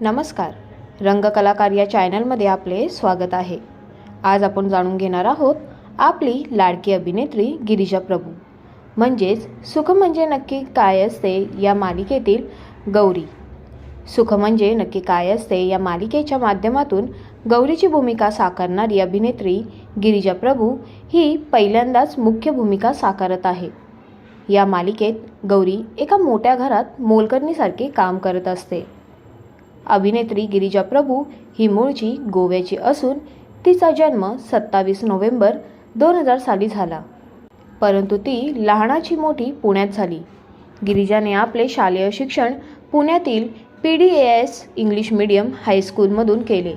नमस्कार. रंगकलाकार या चॅनलमध्ये आपले स्वागत आहे. आज आपण जाणून घेणार आहोत आपली लाडकी अभिनेत्री गिरिजा प्रभू. म्हणजेच सुख म्हणजे नक्की काय असते या मालिकेतील गौरी. सुख म्हणजे नक्की काय असते या मालिकेच्या माध्यमातून गौरीची भूमिका साकारणारी अभिनेत्री गिरिजा प्रभू ही पहिल्यांदाच मुख्य भूमिका साकारत आहे. या मालिकेत गौरी एका मोठ्या घरात मोलकरणीसारखे काम करत असते. अभिनेत्री गिरिजा प्रभू ही मूळची गोव्याची असून तिचा जन्म सत्तावीस नोव्हेंबर दोन हजार साली झाला. परंतु ती लहानाची मोठी पुण्यात झाली. गिरिजाने आपले शालेय शिक्षण पुण्यातील P D A S English medium हायस्कूलमधून केले.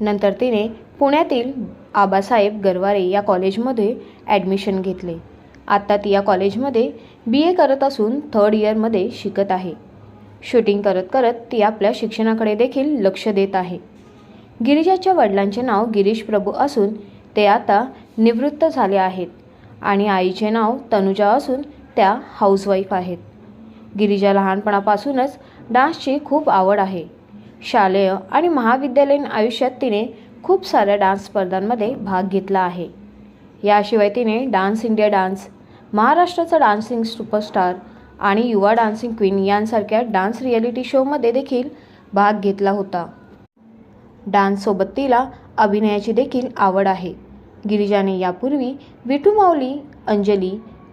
नंतर तिने पुण्यातील आबासाहेब गरवारे या कॉलेजमध्ये ॲडमिशन घेतले. आत्ता ती या कॉलेजमध्ये बी ए करत असून थर्ड इयरमध्ये शिकत आहे. शूटिंग करत करत ती आपल्या शिक्षणाकडे देखील लक्ष देत आहे. गिरीजाच्या वडिलांचे नाव गिरीश प्रभू असून ते आता निवृत्त झाले आहेत आणि आईचे नाव तनुजा असून त्या हाऊसवाईफ आहेत. गिरीजा लहानपणापासूनच डान्सची खूप आवड आहे. शालेय आणि महाविद्यालयीन आयुष्यात तिने खूप साऱ्या डान्स स्पर्धांमध्ये भाग घेतला आहे. याशिवाय तिने डान्स इंडिया डान्स महाराष्ट्राचा डान्सिंग सुपरस्टार आणि युवा डान्सिंग क्वीन यांसारख्या डान्स रियालिटी शोमध्ये देखील भाग घेतला होता. डान्ससोबत तिला अभिनयाची देखील आवड आहे. गिरिजाने यापूर्वी विठू माऊली अंजली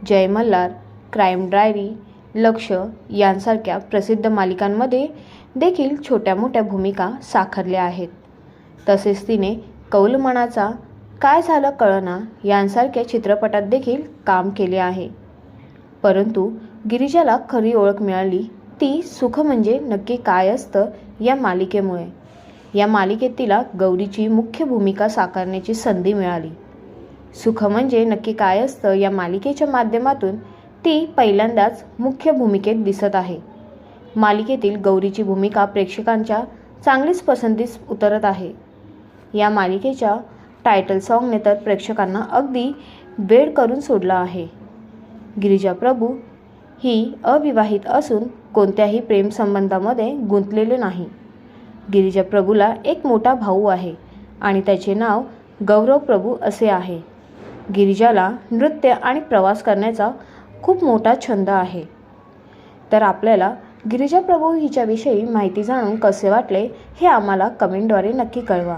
जय मल्हार क्राईम डायरी लक्ष यांसारख्या प्रसिद्ध मालिकांमध्ये देखील छोट्या मोठ्या भूमिका साकारल्या आहेत. तसेच तिने कौलमनाचा काय झालं कळना यांसारख्या चित्रपटात देखील काम केले आहे. परंतु गिरिजाला खरी ओळख मिळाली. ती सुख म्हणजे नक्की काय असतं या मालिकेमुळे. या मालिकेत तिला गौरीची मुख्य भूमिका साकारण्याची संधी मिळाली. सुख म्हणजे नक्की काय असतं या मालिकेच्या माध्यमातून ती पहिल्यांदाच मुख्य भूमिकेत दिसत आहे. मालिकेतील गौरीची भूमिका प्रेक्षकांच्या चांगलीच पसंतीस उतरत आहे. या मालिकेच्या टायटल सॉन्गने तर प्रेक्षकांना अगदी वेड करून सोडला आहे. गिरिजा प्रभू ही अविवाहित असून कोणत्याही प्रेमसंबंधामध्ये गुंतलेले नाही. गिरिजा प्रभूला एक मोठा भाऊ आहे आणि त्याचे नाव गौरव प्रभू असे आहे. गिरिजाला नृत्य आणि प्रवास करण्याचा खूप मोठा छंद आहे. तर आपल्याला गिरिजा प्रभू हिच्याविषयी माहिती जाणून कसे वाटले हे आम्हाला कमेंटद्वारे नक्की कळवा.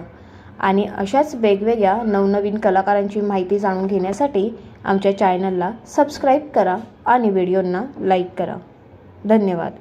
आणि अशाच वेगवेगळ्या नवनवीन कलाकारांची माहिती जाणून घेण्यासाठी आमच्या चॅनलला सबस्क्राईब करा आणि व्हिडिओंना लाईक करा. धन्यवाद.